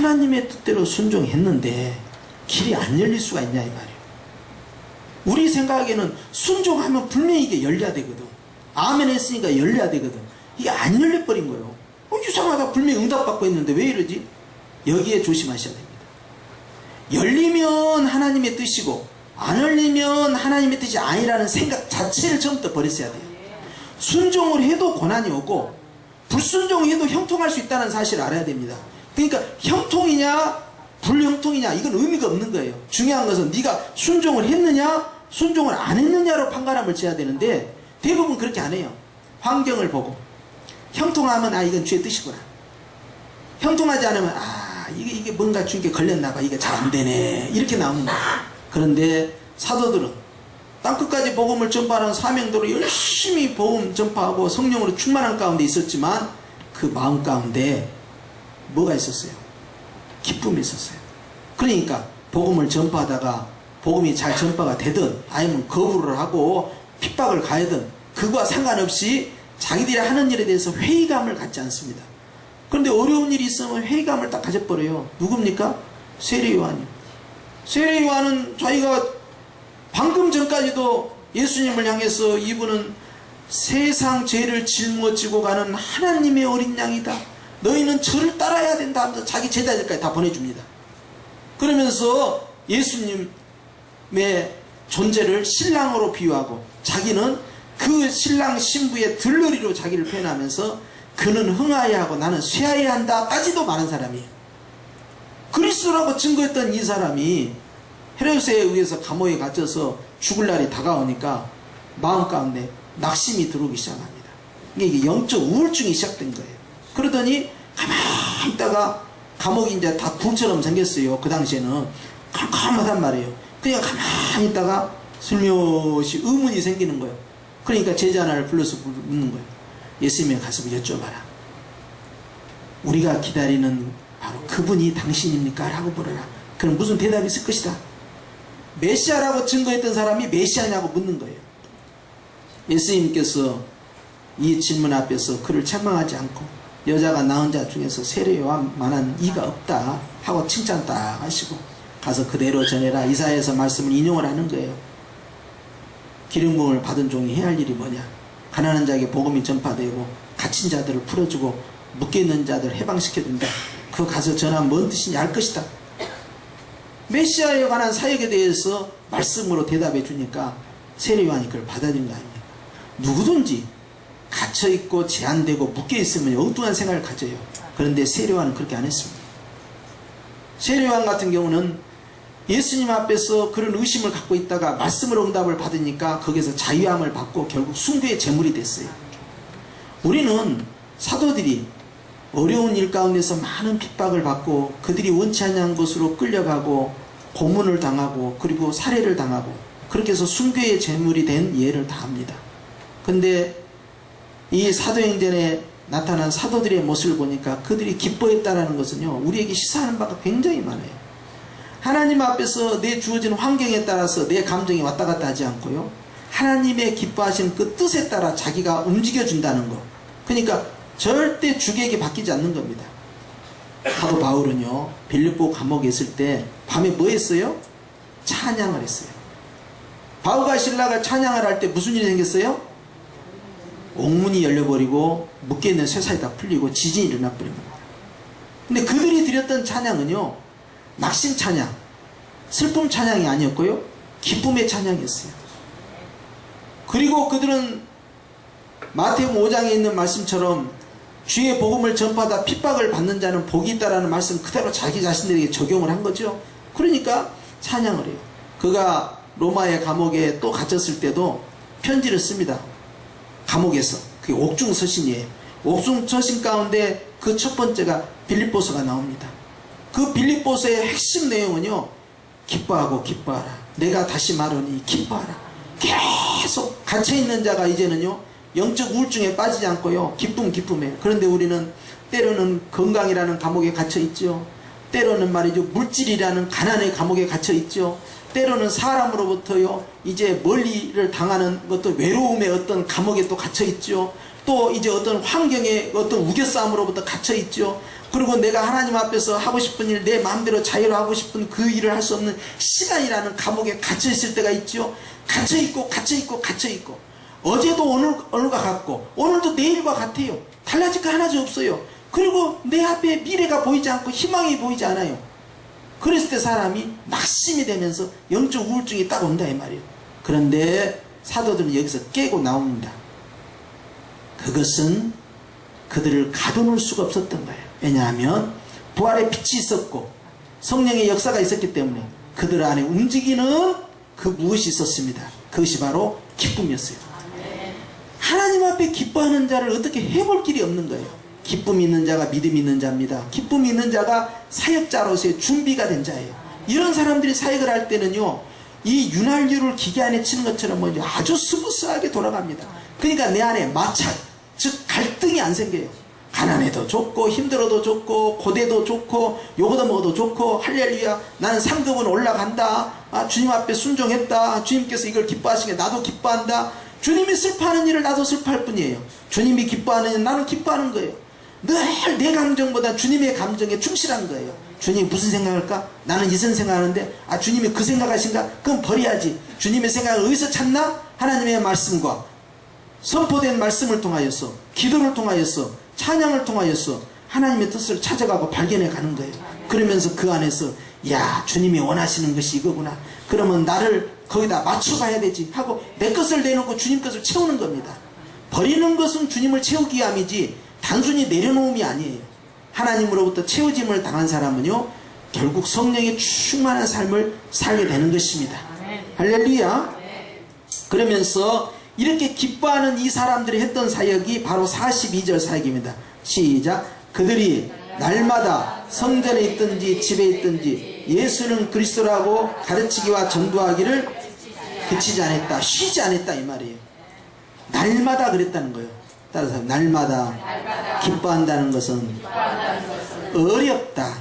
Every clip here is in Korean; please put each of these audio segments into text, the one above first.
하나님의 뜻대로 순종했는데 길이 안 열릴 수가 있냐 이 말이에요. 우리 생각에는 순종하면 분명히 이게 열려야 되거든. 아멘 했으니까 열려야 되거든. 이게 안 열려버린 거예요. 어, 이상하다. 분명히 응답받고 했는데 왜 이러지? 여기에 조심하셔야 됩니다. 열리면 하나님의 뜻이고 안 열리면 하나님의 뜻이 아니라는 생각 자체를 처음부터 버렸어야 돼요. 순종을 해도 고난이 오고 불순종해도 형통할 수 있다는 사실을 알아야 됩니다. 그러니까 형통이냐 불형통이냐 이건 의미가 없는 거예요. 중요한 것은 네가 순종을 했느냐 순종을 안 했느냐로 판가름을 지어야 되는데 대부분 그렇게 안 해요. 환경을 보고 형통하면 아 이건 주의 뜻이구나. 형통하지 않으면 아 이게 이게 뭔가 주께 걸렸나 봐 이게 잘 안 되네 이렇게 나오는 거예요. 그런데 사도들은 땅끝까지 복음을 전파하는 사명도로 열심히 복음 전파하고 성령으로 충만한 가운데 있었지만 그 마음 가운데 뭐가 있었어요? 기쁨이 있었어요. 그러니까 복음을 전파하다가 복음이 잘 전파가 되든 아니면 거부를 하고 핍박을 가하든 그거와 상관없이 자기들이 하는 일에 대해서 회의감을 갖지 않습니다. 그런데 어려운 일이 있으면 회의감을 딱 가져버려요. 누굽니까? 세례 요한이요. 세례 요한은 자기가 방금 전까지도 예수님을 향해서 이분은 세상 죄를 짊어지고 가는 하나님의 어린 양이다. 너희는 저를 따라야 된다 하면서 자기 제자들까지 다 보내줍니다. 그러면서 예수님의 존재를 신랑으로 비유하고 자기는 그 신랑 신부의 들러리로 자기를 표현하면서 그는 흥하여야 하고 나는 쇠하여야 한다까지도 말한 사람이에요. 그리스도라고 증거했던 이 사람이 헤로스에 의해서 감옥에 갇혀서 죽을 날이 다가오니까 마음 가운데 낙심이 들어오기 시작합니다. 이게 영적 우울증이 시작된 거예요. 그러더니 가만히 있다가 감옥이 이제 다 불처럼 생겼어요. 그 당시에는 캄캄하단 말이에요. 그냥 가만히 있다가 슬며시 의문이 생기는 거예요. 그러니까 제자 하나를 불러서 묻는 거예요. 예수님의 가서 여쭤봐라. 우리가 기다리는 바로 그분이 당신입니까? 라고 물어라. 그럼 무슨 대답이 있을 것이다. 메시아라고 증거했던 사람이 메시아냐고 묻는 거예요. 예수님께서 이 질문 앞에서 그를 책망하지 않고 여자가 낳은 자 중에서 세례요한만한 이가 없다 하고 칭찬 딱 하시고 가서 그대로 전해라 이사에서 말씀을 인용을 하는 거예요. 기름 부음을 받은 종이 해야 할 일이 뭐냐? 가난한 자에게 복음이 전파되고 갇힌 자들을 풀어주고 묶여 있는 자들을 해방시켜 준다. 그 가서 전하면 뭔 뜻인지 알 것이다. 메시아에 관한 사역에 대해서 말씀으로 대답해 주니까 세례요한이 그걸 받아들인 거 아닙니까? 누구든지 갇혀있고 제한되고 묶여있으면 엉뚱한 생각을 가져요. 그런데 세례요한은 그렇게 안 했습니다. 세례요한 같은 경우는 예수님 앞에서 그런 의심을 갖고 있다가 말씀으로 응답을 받으니까 거기서 자유함을 받고 결국 숭배의 제물이 됐어요. 우리는 사도들이 어려운 일 가운데서 많은 핍박을 받고 그들이 원치 않는 곳으로 끌려가고 고문을 당하고 그리고 살해를 당하고 그렇게 해서 숭배의 제물이 된 예를 다합니다. 근데 이 사도행전에 나타난 사도들의 모습을 보니까 그들이 기뻐했다라는 것은요 우리에게 시사하는 바가 굉장히 많아요. 하나님 앞에서 내 주어진 환경에 따라서 내 감정이 왔다 갔다 하지 않고요. 하나님의 기뻐하신 그 뜻에 따라 자기가 움직여 준다는 거. 그러니까 절대 주객이 바뀌지 않는 겁니다. 사도 바울은요 빌립보 감옥에 있을 때 밤에 뭐 했어요? 찬양을 했어요. 바울과 신라가 찬양을 할 때 무슨 일이 생겼어요? 옥문이 열려버리고 묶여있는 쇠살이 다 풀리고 지진이 일어나버린 겁니다. 근데 그들이 드렸던 찬양은요 낙심 찬양, 슬픔 찬양이 아니었고요 기쁨의 찬양이었어요. 그리고 그들은 마태복음 5장에 있는 말씀처럼 주의 복음을 전파하다 핍박을 받는 자는 복이 있다라는 말씀 그대로 자기 자신들에게 적용을 한 거죠. 그러니까 찬양을 해요. 그가 로마의 감옥에 또 갇혔을 때도 편지를 씁니다. 감옥에서 그게 옥중 서신이에요. 옥중 서신 가운데 그 첫 번째가 빌립보서가 나옵니다. 그 빌립보서의 핵심 내용은요. 기뻐하고 기뻐하라. 내가 다시 말하니 기뻐하라. 계속 갇혀 있는 자가 이제는요. 영적 우울증에 빠지지 않고요. 기쁨 기쁨에. 그런데 우리는 때로는 건강이라는 감옥에 갇혀 있죠. 때로는 말이죠. 물질이라는 가난의 감옥에 갇혀 있죠. 때로는 사람으로부터요. 이제 멀리를 당하는 것도 외로움의 어떤 감옥에 또 갇혀 있죠. 또 이제 어떤 환경의 어떤 우겨싸움으로부터 갇혀 있죠. 그리고 내가 하나님 앞에서 하고 싶은 일, 내 마음대로 자유로 하고 싶은 그 일을 할 수 없는 시간이라는 감옥에 갇혀 있을 때가 있죠. 갇혀 있고, 갇혀 있고, 갇혀 있고. 어제도 오늘, 오늘과 같고, 오늘도 내일과 같아요. 달라질 거 하나도 없어요. 그리고 내 앞에 미래가 보이지 않고 희망이 보이지 않아요. 그랬을 때 사람이 낙심이 되면서 영적 우울증이 딱 온다 이 말이에요. 그런데 사도들은 여기서 깨고 나옵니다. 그것은 그들을 가둬놓을 수가 없었던 거예요. 왜냐하면 부활의 빛이 있었고 성령의 역사가 있었기 때문에 그들 안에 움직이는 그 무엇이 있었습니다. 그것이 바로 기쁨이었어요. 하나님 앞에 기뻐하는 자를 어떻게 해볼 길이 없는 거예요. 기쁨이 있는 자가 믿음이 있는 자입니다. 기쁨이 있는 자가 사역자로서의 준비가 된 자예요. 이런 사람들이 사역을 할 때는요, 이 윤활유를 기계 안에 치는 것처럼 뭐죠 아주 스무스하게 돌아갑니다. 그러니까 내 안에 마찰, 즉 갈등이 안 생겨요. 가난해도 좋고 힘들어도 좋고 고대도 좋고 요거도 먹어도 좋고 할렐루야 나는 상급은 올라간다 아, 주님 앞에 순종했다 주님께서 이걸 기뻐하시게 나도 기뻐한다 주님이 슬퍼하는 일을 나도 슬퍼할 뿐이에요 주님이 기뻐하는 일 나는 기뻐하는 거예요 늘 내 감정보다 주님의 감정에 충실한 거예요 주님이 무슨 생각할까 나는 이런 생각하는데 아 주님이 그 생각하신가 그럼 버려야지 주님의 생각을 어디서 찾나 하나님의 말씀과 선포된 말씀을 통하여서 기도를 통하여서 찬양을 통하여서 하나님의 뜻을 찾아가고 발견해 가는 거예요. 그러면서 그 안에서 야 주님이 원하시는 것이 이거구나. 그러면 나를 거기다 맞춰가야 되지 하고 내 것을 내놓고 주님 것을 채우는 겁니다. 버리는 것은 주님을 채우기 위함이지 단순히 내려놓음이 아니에요. 하나님으로부터 채워짐을 당한 사람은요 결국 성령의 충만한 삶을 살게 되는 것입니다. 할렐루야. 그러면서 이렇게 기뻐하는 이 사람들이 했던 사역이 바로 42절 사역입니다. 시작. 그들이 날마다 성전에 있든지 집에 있든지 예수는 그리스도라고 가르치기와 전도하기를 그치지 않았다. 쉬지 않았다 이 말이에요. 날마다 그랬다는 거예요. 따라서 날마다 기뻐한다는 것은 어렵다.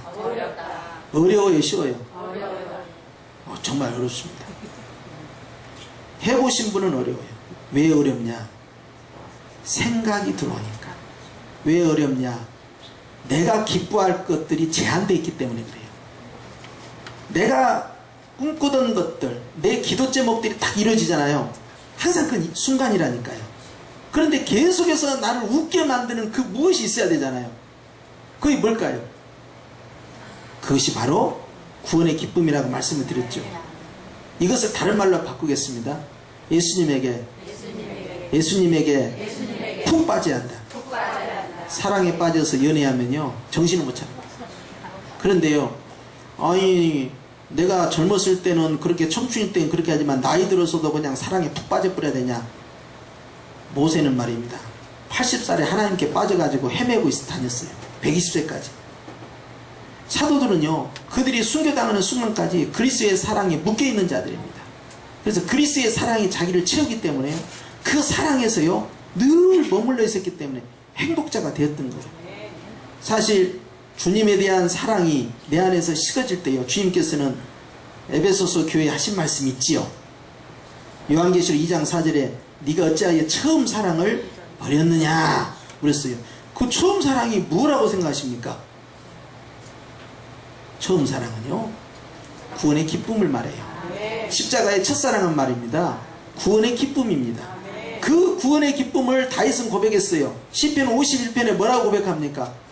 어려워요, 쉬워요? 어, 정말 어렵습니다. 해보신 분은 어려워요. 왜 어렵냐? 생각이 들어오니까. 왜 어렵냐? 내가 기뻐할 것들이 제한되어 있기 때문에 그래요. 내가 꿈꾸던 것들, 내 기도 제목들이 딱 이루어지잖아요. 항상 그 순간이라니까요. 그런데 계속해서 나를 웃게 만드는 그 무엇이 있어야 되잖아요. 그게 뭘까요? 그것이 바로 구원의 기쁨이라고 말씀을 드렸죠. 이것을 다른 말로 바꾸겠습니다. 예수님에게 예수님에게 푹 빠져야 한다. 사랑에 빠져서 연애하면요 정신을 못 차려. 그런데요, 아니 내가 젊었을 때는 그렇게 청춘일 때는 그렇게 하지만 나이 들어서도 그냥 사랑에 푹 빠져버려야 되냐? 모세는 말입니다. 80살에 하나님께 빠져가지고 헤매고 다녔어요. 120세까지. 사도들은요, 그들이 순교당하는 순간까지 그리스의 사랑에 묶여있는 자들입니다. 그래서 그리스의 사랑이 자기를 채우기 때문에 그 사랑에서요, 늘 머물러 있었기 때문에 행복자가 되었던 거예요. 사실, 주님에 대한 사랑이 내 안에서 식어질 때요, 주님께서는 에베소서 교회에 하신 말씀이 있지요. 요한계시록 2장 4절에 네가 어찌하여 처음 사랑을 버렸느냐 그랬어요. 그 처음 사랑이 뭐라고 생각하십니까? 처음 사랑은요 구원의 기쁨을 말해요. 십자가의 첫사랑은 말입니다. 구원의 기쁨입니다. 그 구원의 기쁨을 다윗은 고백했어요. 시편 51편에 뭐라고 고백합니까?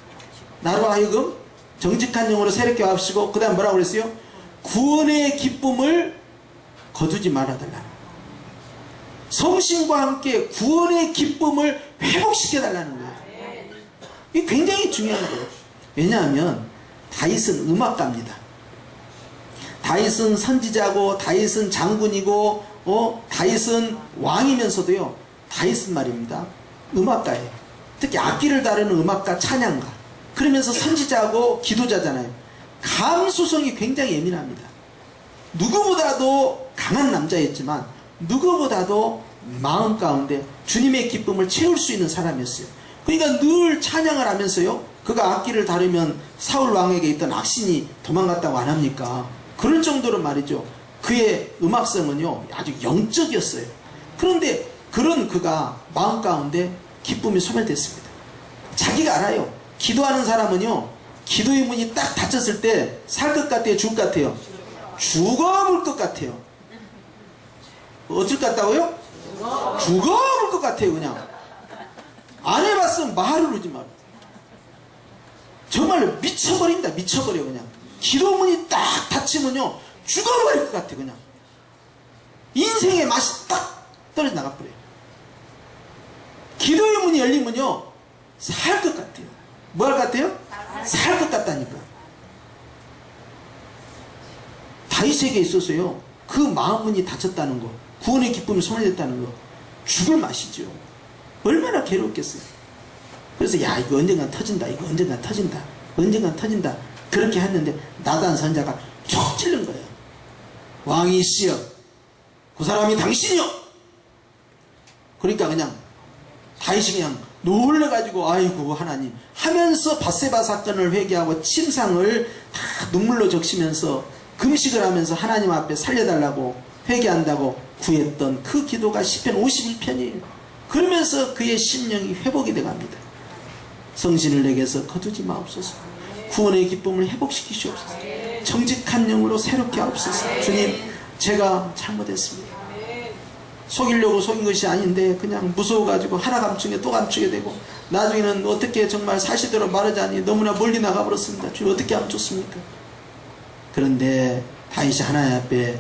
나로 하여금 정직한 영으로 새롭게 합시고 그 다음 뭐라고 그랬어요? 구원의 기쁨을 거두지 말아달라. 성신과 함께 구원의 기쁨을 회복시켜 달라는 거예요. 이게 굉장히 중요한 거예요. 왜냐하면 다윗은 음악가입니다. 다윗은 선지자고 다윗은 장군이고 어 다윗은 왕이면서도요. 다윗은 말입니다. 음악가예요. 특히 악기를 다루는 음악가 찬양가. 그러면서 선지자고 기도자잖아요. 감수성이 굉장히 예민합니다. 누구보다도 강한 남자였지만 누구보다도 마음 가운데 주님의 기쁨을 채울 수 있는 사람이었어요. 그러니까 늘 찬양을 하면서요. 그가 악기를 다루면 사울 왕에게 있던 악신이 도망갔다고 안 합니까? 그럴 정도로 말이죠. 그의 음악성은요. 아주 영적이었어요. 그런데 그런 그가 마음 가운데 기쁨이 소멸됐습니다. 자기가 알아요. 기도하는 사람은요. 기도의 문이 딱 닫혔을 때 살 것 같아요? 죽을 것 같아요? 죽어볼 것 같아요. 어쩔 것 같다고요? 죽어볼 것 같아요, 그냥. 안 해봤으면 말을 하지 말아. 정말로 미쳐버립니다, 미쳐버려, 그냥. 기도문이 딱 닫히면요, 죽어버릴 것 같아, 그냥. 인생의 맛이 딱 떨어져 나가버려요. 기도의 문이 열리면요, 살 것 같아요. 것 같아요? 살 것 같다니까. 다윗에게 있어서요, 그 마음문이 닫혔다는 거, 구원의 기쁨이 소멸됐다는 거, 죽을 맛이죠. 얼마나 괴롭겠어요. 그래서 야 이거 언젠간 터진다, 이거 언젠간 터진다, 언젠간 터진다 그렇게 했는데 나단 선자가 촉 찔른 거예요. 왕이시여, 그 사람이 당신이요. 그러니까 그냥 다윗이 그냥 놀래가지고 아이고 하나님 하면서 바세바 사건을 회개하고 침상을 다 눈물로 적시면서 금식을 하면서 하나님 앞에 살려달라고 회개한다고 구했던 그 기도가 10편 51편이에요. 그러면서 그의 심령이 회복이 돼갑니다. 성신을 내게서 거두지 마옵소서. 구원의 기쁨을 회복시키시옵소서. 정직한 영으로 새롭게 하옵소서. 주님, 제가 잘못했습니다. 속이려고 속인 것이 아닌데 그냥 무서워가지고 하나 감추게 또 감추게 되고 나중에는 어떻게 정말 사실대로 말하자니 너무나 멀리 나가버렸습니다. 주님 어떻게 하면 좋습니까? 그런데 다윗이 하나님 앞에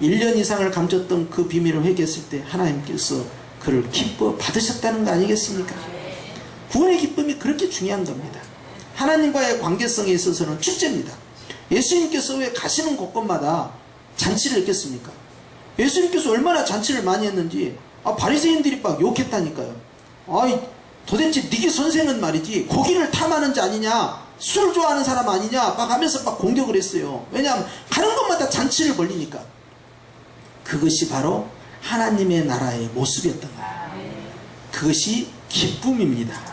1년 이상을 감췄던 그 비밀을 회개했을 때 하나님께서 그를 기뻐 받으셨다는 거 아니겠습니까? 구원의 기쁨이 그렇게 중요한 겁니다. 하나님과의 관계성에 있어서는 축제입니다. 예수님께서 왜 가시는 곳곳마다 잔치를 했겠습니까? 예수님께서 얼마나 잔치를 많이 했는지 아, 바리새인들이 막 욕했다니까요. 아이 도대체 니게 선생은 말이지 고기를 탐하는 자 아니냐 술 좋아하는 사람 아니냐 막 하면서 막 공격을 했어요. 왜냐하면 가는 곳마다 잔치를 벌리니까 그것이 바로 하나님의 나라의 모습이었던 거예요. 그것이 기쁨입니다.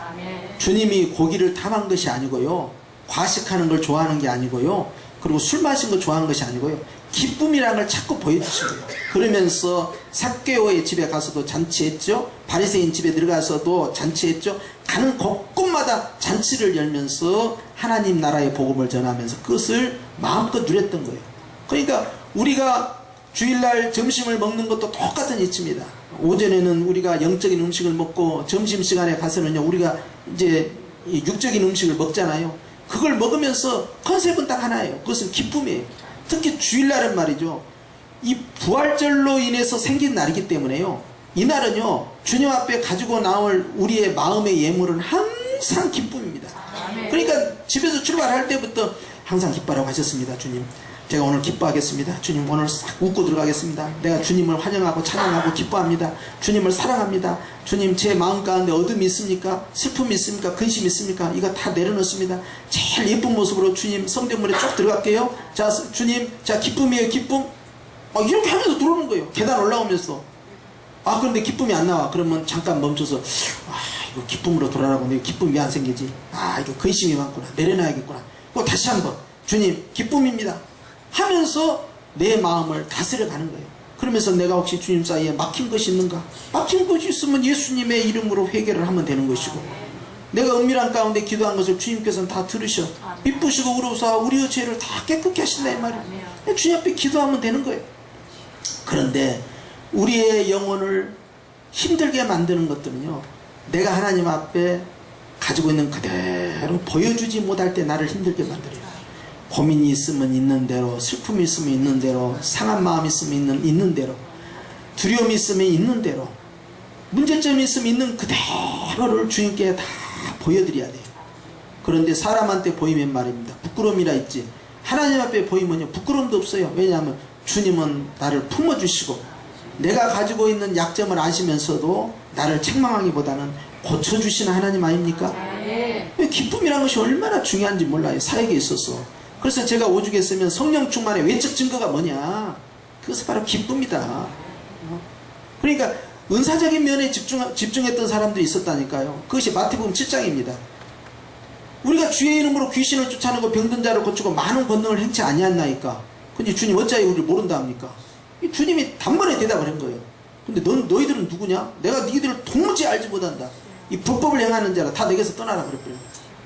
주님이 고기를 탐한 것이 아니고요. 과식하는 걸 좋아하는 게 아니고요. 그리고 술 마신 거 좋아하는 것이 아니고요. 기쁨이라는 걸 자꾸 보여주신 거예요. 그러면서 삭개오의 집에 가서도 잔치했죠. 바리새인 집에 들어가서도 잔치했죠. 가는 곳곳마다 잔치를 열면서 하나님 나라의 복음을 전하면서 그것을 마음껏 누렸던 거예요. 그러니까 우리가 주일날 점심을 먹는 것도 똑같은 이치입니다. 오전에는 우리가 영적인 음식을 먹고 점심시간에 가서는요, 우리가 이제 이 육적인 음식을 먹잖아요. 그걸 먹으면서 컨셉은 딱 하나예요. 그것은 기쁨이에요. 특히 주일날은 말이죠. 이 부활절로 인해서 생긴 날이기 때문에요. 이 날은요, 주님 앞에 가지고 나올 우리의 마음의 예물은 항상 기쁨입니다. 그러니까 집에서 출발할 때부터 항상 기뻐라고 하셨습니다, 주님. 제가 오늘 기뻐하겠습니다. 주님 오늘 싹 웃고 들어가겠습니다. 내가 주님을 환영하고 찬양하고 기뻐합니다. 주님을 사랑합니다. 주님 제 마음 가운데 어둠이 있습니까? 슬픔이 있습니까? 근심이 있습니까? 이거 다 내려놓습니다. 제일 예쁜 모습으로 주님 성대문에 쭉 들어갈게요. 자 주님 자 기쁨이에요 기쁨. 아, 이렇게 하면서 들어오는 거예요. 계단 올라오면서. 아 그런데 기쁨이 안 나와. 그러면 잠깐 멈춰서 아 이거 기쁨으로 돌아라고 내 기쁨이 왜 안 생기지? 아 이거 근심이 많구나. 내려놔야겠구나. 또 다시 한번 주님 기쁨입니다. 하면서 내 마음을 다스려 가는 거예요. 그러면서 내가 혹시 주님 사이에 막힌 것이 있는가? 막힌 것이 있으면 예수님의 이름으로 회개를 하면 되는 것이고 내가 은밀한 가운데 기도한 것을 주님께서는 다 들으셔 이쁘시고 우러서 우리의 죄를 다 깨끗게 하신다 이 말이에요. 주님 앞에 기도하면 되는 거예요. 그런데 우리의 영혼을 힘들게 만드는 것들은요. 내가 하나님 앞에 가지고 있는 그대로 보여주지 못할 때 나를 힘들게 만들어요. 고민이 있으면 있는 대로, 슬픔이 있으면 있는 대로, 상한 마음이 있으면 있는, 있는 대로, 두려움이 있으면 있는 대로, 문제점이 있으면 있는 그대로를 주님께 다 보여드려야 돼요. 그런데 사람한테 보이면 말입니다. 부끄러움이라 있지. 하나님 앞에 보이면요, 부끄러움도 없어요. 왜냐하면 주님은 나를 품어주시고, 내가 가지고 있는 약점을 아시면서도 나를 책망하기보다는 고쳐주시는 하나님 아닙니까? 기쁨이라는 것이 얼마나 중요한지 몰라요. 사역에 있어서. 그래서 제가 오죽에 쓰면 성령 충만의 외적 증거가 뭐냐? 그것은 바로 기쁨이다. 어? 그러니까 은사적인 면에 집중, 집중했던 사람들이 있었다니까요. 그것이 마태복음 7장입니다. 우리가 주의 이름으로 귀신을 쫓아내고 병든 자를 고치고 많은 권능을 행치 아니했나이까. 근데 주님 어찌하여 우리를 모른다 합니까? 이 주님이 단번에 대답을 한 거예요. 근데 넌, 너희들은 누구냐? 내가 너희들을 도무지 알지 못한다. 이 불법을 행하는 자라 다 내게서 떠나라 그랬거든요.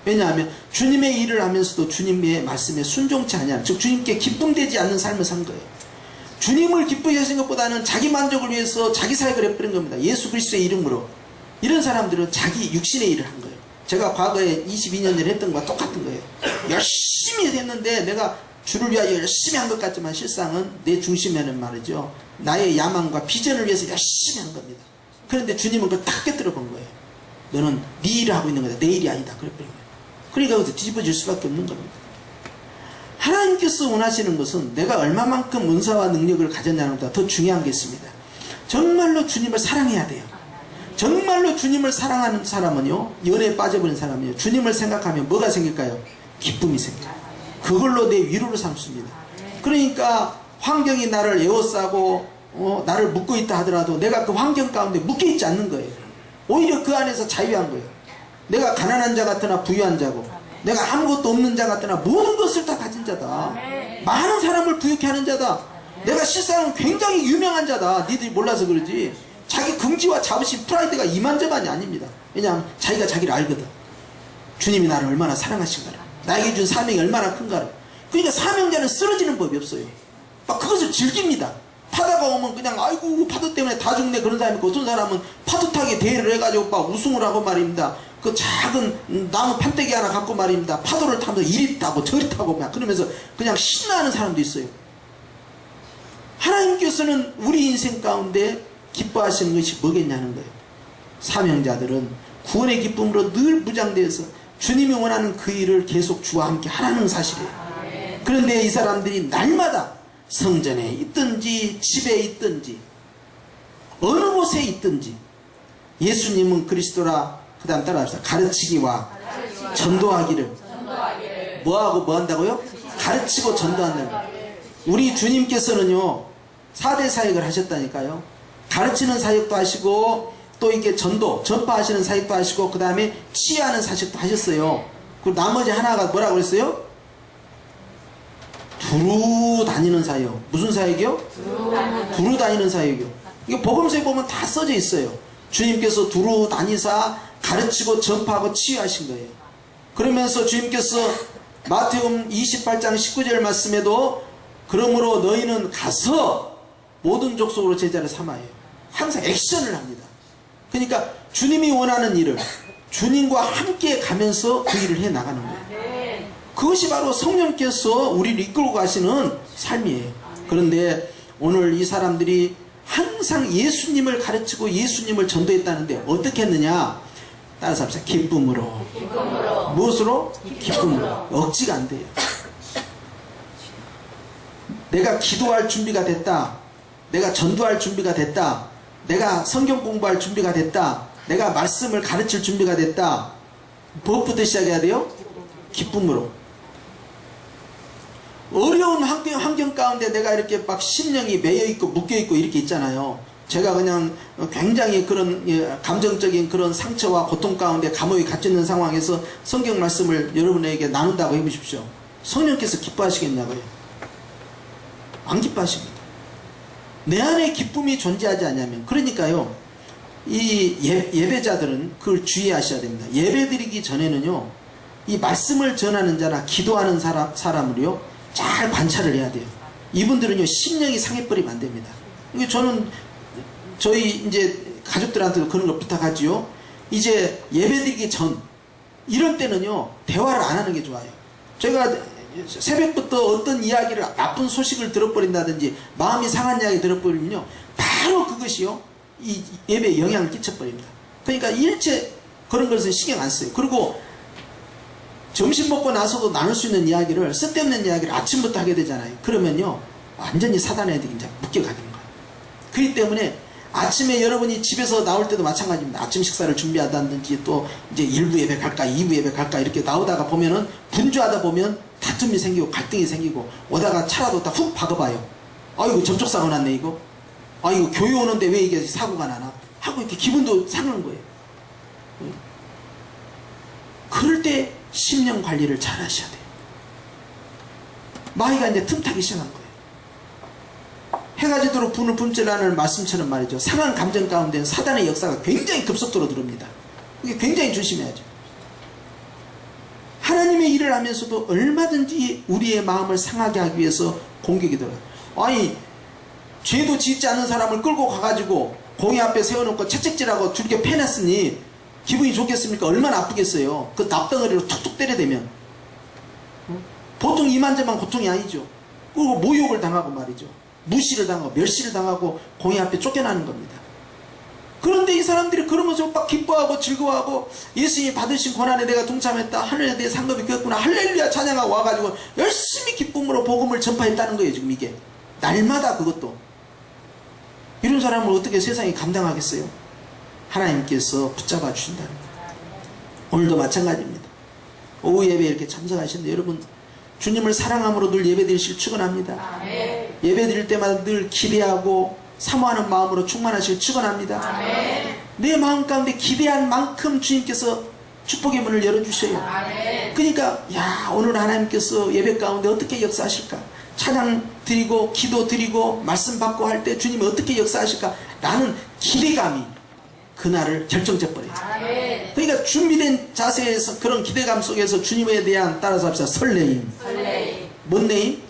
왜냐하면 주님의 일을 하면서도 주님의 말씀에 순종치 않냐. 즉 주님께 기쁨되지 않는 삶을 산 거예요. 주님을 기쁘게 하신 것보다는 자기 만족을 위해서 자기 사역을 해버린 겁니다. 예수 그리스도의 이름으로. 이런 사람들은 자기 육신의 일을 한 거예요. 제가 과거에 22년 전에 했던 것과 똑같은 거예요. 열심히 했는데 내가 주를 위하여 열심히 한 것 같지만 실상은 내 중심에는 말이죠. 나의 야망과 비전을 위해서 열심히 한 겁니다. 그런데 주님은 그걸 딱 깨뜨려 본 거예요. 너는 네 일을 하고 있는 거다. 내 일이 아니다. 그랬거든요. 그러니까 뒤집어질 수밖에 없는 겁니다. 하나님께서 원하시는 것은 내가 얼마만큼 은사와 능력을 가졌냐는 것보다 더 중요한 게 있습니다. 정말로 주님을 사랑해야 돼요. 정말로 주님을 사랑하는 사람은요, 연애에 빠져버린 사람은요, 주님을 생각하면 뭐가 생길까요? 기쁨이 생겨요. 그걸로 내 위로를 삼습니다. 그러니까 환경이 나를 에워싸고, 어, 나를 묶고 있다 하더라도 내가 그 환경 가운데 묶여 있지 않는 거예요. 오히려 그 안에서 자유한 거예요. 내가 가난한 자 같으나 부유한 자고, 내가 아무것도 없는 자 같으나 모든 것을 다 가진 자다. 많은 사람을 부유케 하는 자다. 내가 실상은 굉장히 유명한 자다. 니들이 몰라서 그러지. 자기 긍지와 자부심, 프라이드가 이만저만이 아닙니다. 왜냐하면 자기가 자기를 알거든. 주님이 나를 얼마나 사랑하신가를. 나에게 준 사명이 얼마나 큰가를. 그러니까 사명자는 쓰러지는 법이 없어요. 막 그것을 즐깁니다. 파도가 오면 그냥 아이고 파도 때문에 다 죽네 그런 사람이 있고 어떤 사람은 파도 타기 대회를 해가지고 막 우승을 하고 말입니다. 그 작은 음, 나무 판때기 하나 갖고 말입니다. 파도를 타면서 이리 타고 저리 타고 막 그러면서 그냥 신나는 사람도 있어요. 하나님께서는 우리 인생 가운데 기뻐하시는 것이 뭐겠냐는 거예요. 사명자들은 구원의 기쁨으로 늘 무장되어서 주님이 원하는 그 일을 계속 주와 함께 하라는 사실이에요. 그런데 이 사람들이 날마다 성전에 있든지 집에 있든지 어느 곳에 있든지 예수님은 그리스도라 그 다음 따라 합시다. 가르치기와 전도하기를 뭐하고 뭐 한다고요? 가르치고 전도한다는 거예요. 우리 주님께서는요 4대 사역을 하셨다니까요. 가르치는 사역도 하시고 또 이게 전도, 전파하시는 사역도 하시고 그 다음에 치유하는 사역도 하셨어요. 그리고 나머지 하나가 뭐라고 그랬어요? 두루 다니는 사역. 무슨 사역이요? 두루 다니는 사역이요. 이거 복음서에 보면 다 써져 있어요. 주님께서 두루 다니사 가르치고 전파하고 치유하신 거예요. 그러면서 주님께서 마태음 28장 19절 말씀에도 그러므로 너희는 가서 모든 족속으로 제자를 삼아요. 항상 액션을 합니다. 그러니까 주님이 원하는 일을 주님과 함께 가면서 그 일을 해 나가는 거예요. 그것이 바로 성령께서 우리를 이끌고 가시는 삶이에요. 그런데 오늘 이 사람들이 항상 예수님을 가르치고 예수님을 전도했다는데 어떻게 했느냐? 따라서 합시다. 기쁨으로. 무엇으로? 기쁨으로. 억지가 안 돼요. 내가 기도할 준비가 됐다. 내가 전도할 준비가 됐다. 내가 성경 공부할 준비가 됐다. 내가 말씀을 가르칠 준비가 됐다. 무엇부터 시작해야 돼요? 기쁨으로. 어려운 환경, 환경 가운데 내가 이렇게 막 심령이 매여 있고 묶여 있고 이렇게 있잖아요. 제가 그냥 굉장히 그런 예, 감정적인 그런 상처와 고통 가운데 감옥에 갇혀 있는 상황에서 성경 말씀을 여러분에게 나눈다고 해보십시오. 성령께서 기뻐하시겠냐고요? 안 기뻐하십니다. 내 안에 기쁨이 존재하지 않냐면 그러니까요. 이 예, 예배자들은 그걸 주의하셔야 됩니다. 예배 드리기 전에는요. 이 말씀을 전하는 자나 기도하는 사람, 사람을요. 잘 관찰을 해야 돼요. 이분들은요. 심령이 상해버리면 안 됩니다. 저는 저희 이제 가족들한테도 그런 걸 부탁하지요. 이제 예배드리기 전 이런 때는요 대화를 안 하는 게 좋아요. 제가 새벽부터 어떤 이야기를 나쁜 소식을 들어버린다든지 마음이 상한 이야기 들어버리면요 바로 그것이요 이 예배에 영향을 끼쳐버립니다. 그러니까 일체 그런 것은 신경 안 써요. 그리고 점심 먹고 나서도 나눌 수 있는 이야기를 쓸데없는 이야기를 아침부터 하게 되잖아요. 그러면요 완전히 사단에 이제 묶여가는 거예요. 그렇기 때문에 아침에 여러분이 집에서 나올 때도 마찬가지입니다. 아침 식사를 준비하다든지 또 이제 1부 예배 갈까 2부 예배 갈까 이렇게 나오다가 보면은 분주하다 보면 다툼이 생기고 갈등이 생기고 오다가 차라도 다 훅 박아봐요. 아이고 접촉 사고 났네 이거. 아이고 교회 오는데 왜 이게 사고가 나나 하고 이렇게 기분도 상한 거예요. 응? 그럴 때 심령 관리를 잘 하셔야 돼요. 마귀가 이제 틈타기 시작한 거예요. 해가 지도록 분을 품질라는 말씀처럼 말이죠. 상한 감정 가운데는 사단의 역사가 굉장히 급속도로 들어옵니다. 이게 굉장히 조심해야죠. 일을 하면서도 얼마든지 우리의 마음을 상하게 하기 위해서 공격이 들어요. 아니 죄도 짓지 않은 사람을 끌고 가가지고 공의 앞에 세워놓고 채찍질하고 두르게 패냈으니 기분이 좋겠습니까? 얼마나 아프겠어요. 그 납덩어리로 툭툭 때려대면 보통 이만저만 고통이 아니죠. 그리고 모욕을 당하고 말이죠. 무시를 당하고 멸시를 당하고 공의 앞에 쫓겨나는 겁니다. 그런데 이 사람들이 그러면서 막 기뻐하고 즐거워하고 예수님이 받으신 고난에 내가 동참했다. 하늘에 내 상급이 꼈구나. 할렐루야 찬양하고 와가지고 열심히 기쁨으로 복음을 전파했다는 거예요. 지금 이게. 날마다 그것도. 이런 사람을 어떻게 세상이 감당하겠어요? 하나님께서 붙잡아 주신다는 거예요. 오늘도 마찬가지입니다. 오후 예배 이렇게 참석하시는데 여러분 주님을 사랑함으로 늘 예배 드리실 축원합니다. 예배 드릴 때마다 늘 기대하고 사모하는 마음으로 충만하실 축원합니다. 내 마음 가운데 기대한 만큼 주님께서 축복의 문을 열어주셔요. 그러니까 야 오늘 하나님께서 예배 가운데 어떻게 역사하실까? 찬양 드리고 기도 드리고 말씀 받고 할 때 주님이 어떻게 역사하실까? 라는 기대감이 그날을 결정져 버려요. 그러니까 준비된 자세에서 그런 기대감 속에서 주님에 대한 따라서 합시다 설레임. 뭔 내임?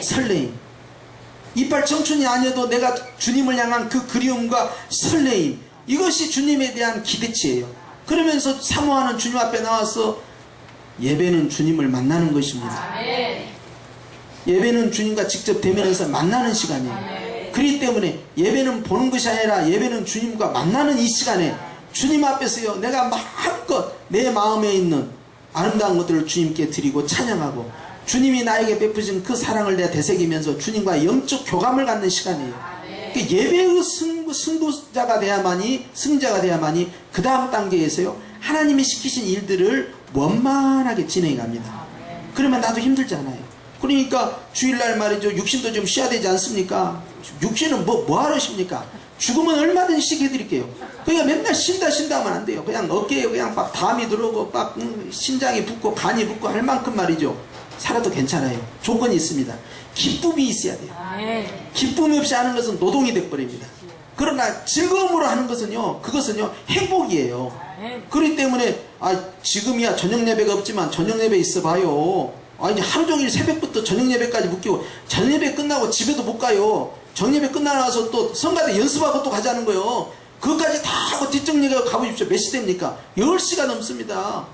설레임. 이빨 청춘이 아니어도 내가 주님을 향한 그 그리움과 설레임 이것이 주님에 대한 기대치예요. 그러면서 사모하는 주님 앞에 나와서 예배는 주님을 만나는 것입니다. 예배는 주님과 직접 대면해서 만나는 시간이에요. 그렇기 때문에 예배는 보는 것이 아니라 예배는 주님과 만나는 이 시간에 주님 앞에서요 내가 마음껏 내 마음에 있는 아름다운 것들을 주님께 드리고 찬양하고 주님이 나에게 베푸신 그 사랑을 내가 되새기면서 주님과 영적 교감을 갖는 시간이에요. 그 예배의 승부, 승부자가 돼야만이 승자가 돼야만이 그 다음 단계에서요 하나님이 시키신 일들을 원만하게 진행해 갑니다. 그러면 나도 힘들잖아요. 그러니까 주일날 말이죠 육신도 좀 쉬어야 되지 않습니까? 육신은 뭐 뭐 하러 쉽니까? 죽으면 얼마든지 쉬게 해드릴게요. 그러니까 맨날 쉰다 쉰다 하면 안 돼요. 그냥 어깨에 그냥 막 담이 들어오고 막 음, 심장이 붓고 간이 붓고 할 만큼 말이죠. 살아도 괜찮아요. 조건이 있습니다. 기쁨이 있어야 돼요. 기쁨이 없이 하는 것은 노동이 돼버립니다. 그러나 즐거움으로 하는 것은요, 그것은요, 행복이에요. 그렇기 때문에, 아, 지금이야 저녁 예배가 없지만 저녁 예배 있어 봐요. 아니, 하루 종일 새벽부터 저녁 예배까지 묶이고, 저녁 예배 끝나고 집에도 못 가요. 저녁 예배 끝나고 나서 또 성가대 연습하고 또 가자는 거예요. 그것까지 다 하고 뒷정리가 가보십시오. 몇 시 됩니까? 10시가 넘습니다.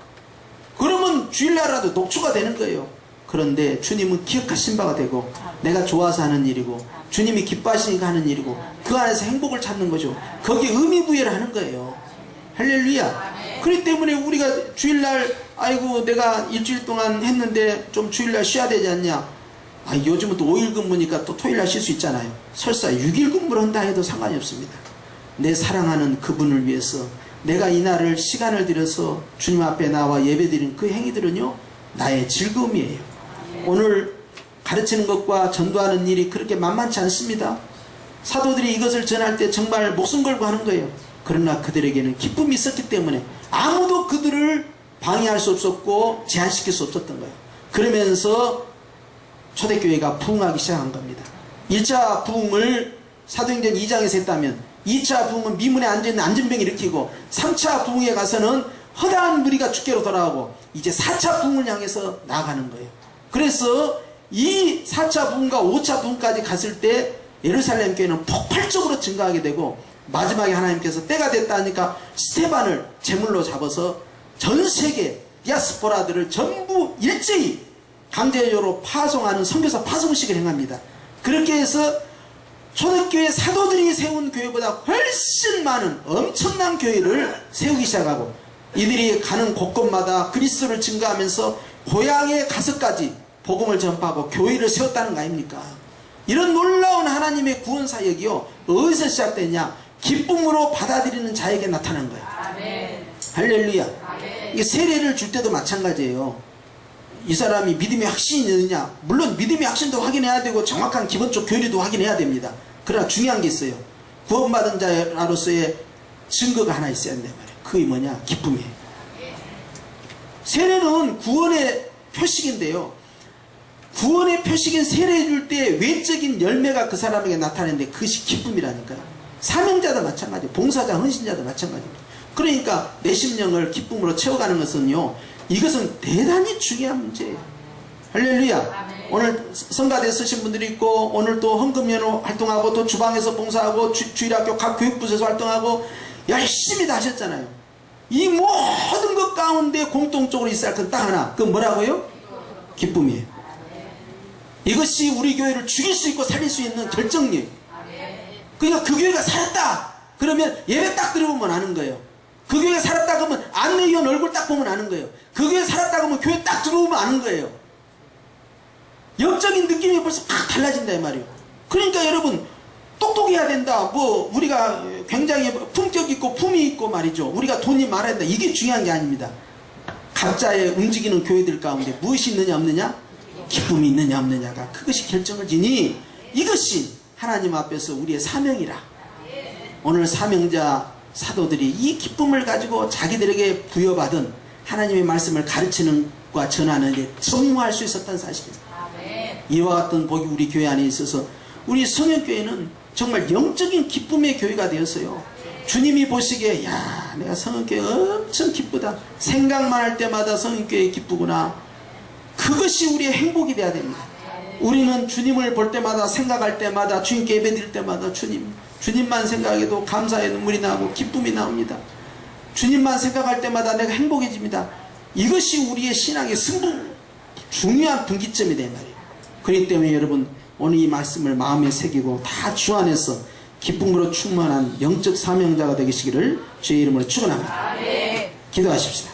그러면 주일날이라도 녹초가 되는 거예요. 그런데 주님은 기억하신 바가 되고 내가 좋아서 하는 일이고 주님이 기뻐하시니까 하는 일이고 그 안에서 행복을 찾는 거죠. 거기에 의미 부여를 하는 거예요. 할렐루야. 그렇기 때문에 우리가 주일날 아이고 내가 일주일 동안 했는데 좀 주일날 쉬어야 되지 않냐. 아, 요즘은 또 5일 근무니까 또 토요일날 쉴 수 있잖아요. 설사 6일 근무를 한다 해도 상관이 없습니다. 내 사랑하는 그분을 위해서 내가 이날을 시간을 들여서 주님 앞에 나와 예배드린 그 행위들은요 나의 즐거움이에요. 오늘 가르치는 것과 전도하는 일이 그렇게 만만치 않습니다. 사도들이 이것을 전할 때 정말 목숨 걸고 하는 거예요. 그러나 그들에게는 기쁨이 있었기 때문에 아무도 그들을 방해할 수 없었고 제한시킬 수 없었던 거예요. 그러면서 초대교회가 부흥하기 시작한 겁니다. 1차 부흥을 사도행전 2장에서 했다면 2차 부흥은 미문에 앉아있는 안전병 일으키고 3차 부흥에 가서는 허다한 무리가 주께로 돌아오고 이제 4차 부흥을 향해서 나아가는 거예요. 그래서 이 4차 부흥과 5차 부흥까지 갔을 때 예루살렘 교회는 폭발적으로 증가하게 되고 마지막에 하나님께서 때가 됐다 하니까 스테반을 제물로 잡아서 전 세계 디아스포라들을 전부 일제히 강제적으로 파송하는 선교사 파송식을 행합니다. 그렇게 해서 초대교회 사도들이 세운 교회보다 훨씬 많은 엄청난 교회를 세우기 시작하고 이들이 가는 곳곳마다 그리스도를 증가하면서 고향에 가서까지 복음을 전파하고 교회를 세웠다는 거 아닙니까? 이런 놀라운 하나님의 구원 사역이요 어디서 시작되냐? 기쁨으로 받아들이는 자에게 나타난 거예요. 할렐루야. 이게 세례를 줄 때도 마찬가지예요. 이 사람이 믿음의 확신이 있느냐? 물론 믿음의 확신도 확인해야 되고 정확한 기본적 교리도 확인해야 됩니다. 그러나 중요한 게 있어요. 구원받은 자로서의 증거가 하나 있어야 된단 말이에요. 그게 뭐냐? 기쁨이에요. 세례는 구원의 표식인데요. 구원의 표식인 세례해 줄 때 외적인 열매가 그 사람에게 나타내는데 그것이 기쁨이라니까요. 사명자도 마찬가지예요. 봉사자, 헌신자도 마찬가지입니다. 그러니까 내 심령을 기쁨으로 채워가는 것은요. 이것은 대단히 중요한 문제예요. 할렐루야. 오늘 성가대 쓰신 분들이 있고 오늘 또 헌금연호 활동하고 또 주방에서 봉사하고 주, 주일학교 각 교육부에서 활동하고 열심히 다 하셨잖아요. 이 모든 것 가운데 공통적으로 있어야 할 건 딱 하나. 그 뭐라고요? 기쁨이에요. 이것이 우리 교회를 죽일 수 있고 살릴 수 있는 결정력. 그러니까 그 교회가 살았다. 그러면 예배 딱 들어보면 아는 거예요. 그 교회가 살았다 그러면 안내위원 얼굴 딱 보면 아는 거예요. 그 교회 살았다 그러면 교회 딱 들어오면 아는 거예요. 영적인 느낌이 벌써 팍 달라진다 이 말이에요. 그러니까 여러분 똑똑해야 된다. 뭐 우리가 굉장히 품격 있고 품이 있고 말이죠. 우리가 돈이 많아야 된다. 이게 중요한 게 아닙니다. 각자의 움직이는 교회들 가운데 무엇이 있느냐 없느냐? 기쁨이 있느냐 없느냐가 그것이 결정을 지니 이것이 하나님 앞에서 우리의 사명이라. 오늘 사명자 사도들이 이 기쁨을 가지고 자기들에게 부여받은 하나님의 말씀을 가르치는 과 전하는 데 전무할 수 있었던 사실입니다. 이와 같은 복이 우리 교회 안에 있어서 우리 성형교회는 정말 영적인 기쁨의 교회가 되었어요. 주님이 보시기에 야 내가 성형교회 엄청 기쁘다. 생각만 할 때마다 성형교회 기쁘구나. 그것이 우리의 행복이 돼야 됩니다. 우리는 주님을 볼 때마다 생각할 때마다 주님께 예배드릴 때마다 주님 주님만 생각해도 감사의 눈물이 나고 기쁨이 나옵니다. 주님만 생각할 때마다 내가 행복해집니다. 이것이 우리의 신앙의 승부 중요한 분기점이 된 말이에요. 그렇기 때문에 여러분 오늘 이 말씀을 마음에 새기고 다 주 안에서 기쁨으로 충만한 영적 사명자가 되시기를 주의 이름으로 축원합니다. 기도하십시다.